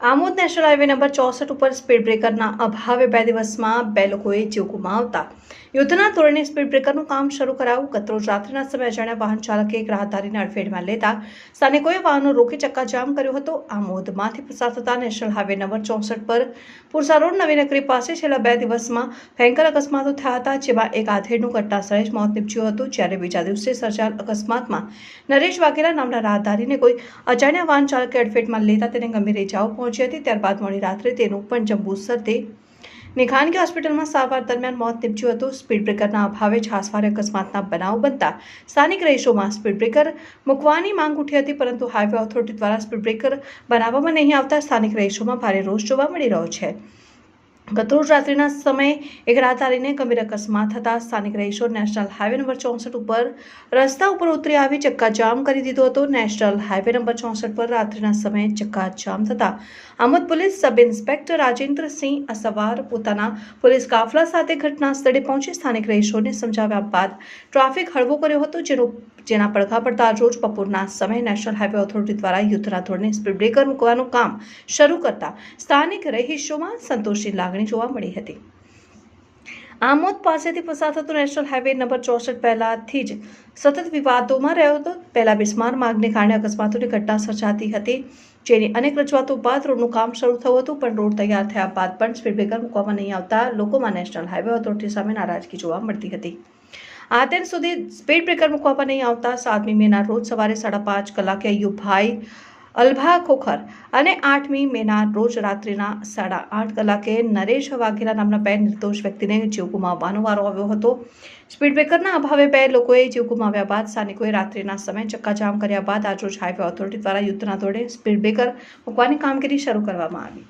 Amod national highway number ચોસઠ ઉપર speed બ્રેકરના અભાવે બે દિવસમાં બે લોકોએ જીવ ગુમાવતા. યુદ્ધના ધોરણે સ્પીડ બ્રેકરનું કામ શરૂ કરાવ્યું ગતરોજ રાત્રિના સમયે અજાણ્યા વાહન ચાલકે એક રાહદારીને અડફેટમાં લેતા સ્થાનિકોએ વાહનો રોકી ચક્કાજામ કર્યો હતો. આ મોધમાંથી પસાર થતા નેશનલ હાઈવે નંબર ચોસઠ પર પુરસા રોડ નવી પાસે છેલ્લા બે દિવસમાં ભયંકર અકસ્માતો થયા હતા, જેમાં એક આધેડનું ઘટનાસ્થળે જ મોત નીપજ્યું હતું. જ્યારે બીજા દિવસે સર્જાયેલ અકસ્માતમાં નરેશ વાઘેલા નામના રાહદારીને કોઈ અજાણ્યા વાહન ચાલકે અડફેટમાં લેતા તેને ગંભીર ઇજાઓ પહોંચી હતી. ત્યારબાદ મોડી રાત્રે તેનું પણ જંબુસરથી ની ખાનગી હોસ્પિટલમાં સારવાર દરમિયાન મોત નીપજ્યું હતું. સ્પીડ બ્રેકરના અભાવે છાસવારે અકસ્માતના બનાવ બનતા સ્થાનિક રહીશોમાં સ્પીડ બ્રેકર મૂકવાની માંગ ઉઠી હતી, પરંતુ હાઈવે ઓથોરિટી દ્વારા સ્પીડ બ્રેકર બનાવવામાં નહીં આવતા સ્થાનિક રહીશોમાં ભારે રોષ જોવા મળી રહ્યો છે. ગતરોજ રાત્રિના સમયે એક રાહદારીને ગંભીર અકસ્માત થતા સ્થાનિક રહીશો નેશનલ હાઈવે નંબર ચોસઠ ઉપર રસ્તા ઉપર ઉતરી આવી ચક્કાજામ કરી દીધો હતો. નેશનલ હાઈવે નંબર ચોસઠ પર રાત્રિના સમયે ચક્કાજામ થતાં Amod police sub inspector Rajendrasinh Aswar પોતાના પોલીસ કાફલા સાથે ઘટના સ્થળે પહોંચી સ્થાનિક રહીશોને સમજાવ્યા બાદ ટ્રાફિક હળવો કર્યો હતો, જેનો જેના પડઘા પડતા રોજ બપોરના સમયે નેશનલ હાઈવે ઓથોરિટી દ્વારા યુદ્ધના ધોરણે સ્પીડ બ્રેકર મૂકવાનું કામ શરૂ કરતા સ્થાનિક રહીશોમાં સંતોષની લાગણી જોવા મળી હતી. આમોદ પાસેથી પસાર થતો નેશનલ હાઈવે નંબર ચોસઠ પહેલાથી જ સતત વિવાદોમાં રહ્યો હતો. પહેલા બિસ્માર માર્ગને કારણે અકસ્માતોની ઘટના સર્જાતી હતી, જેની અનેક રજૂઆતો બાદ રોડનું કામ શરૂ થયું હતું, પણ રોડ તૈયાર થયા બાદ પણ સ્પીડ બ્રેકર મૂકવામાં નહીં આવતા લોકોમાં નેશનલ હાઈવે ઓથોરિટી સામે નારાજગી જોવા મળતી હતી. આ તેમ સુધી સ્પીડ બ્રેકર મૂકવામાં નહીં આવતા સાતમી મેના રોજ સવારે સાડા પાંચ કલાકે અયુબભાઈ અલ્ભા ખોખર અને આઠમી મેના રોજ રાત્રિના સાડા આઠ કલાકે નરેશ વાઘેલા નામના બે નિર્દોષ વ્યક્તિને જીવ ગુમાવવાનો વારો આવ્યો હતો. સ્પીડ બ્રેકરના અભાવે બે લોકોએ જીવ ગુમાવ્યા બાદ સ્થાનિકોએ રાત્રિના સમય ચક્કાજામ કર્યા બાદ આજરોજ હાઈવે ઓથોરિટી દ્વારા યુદ્ધના ધોરણે સ્પીડ બ્રેકર મૂકવાની કામગીરી શરૂ કરવામાં આવી.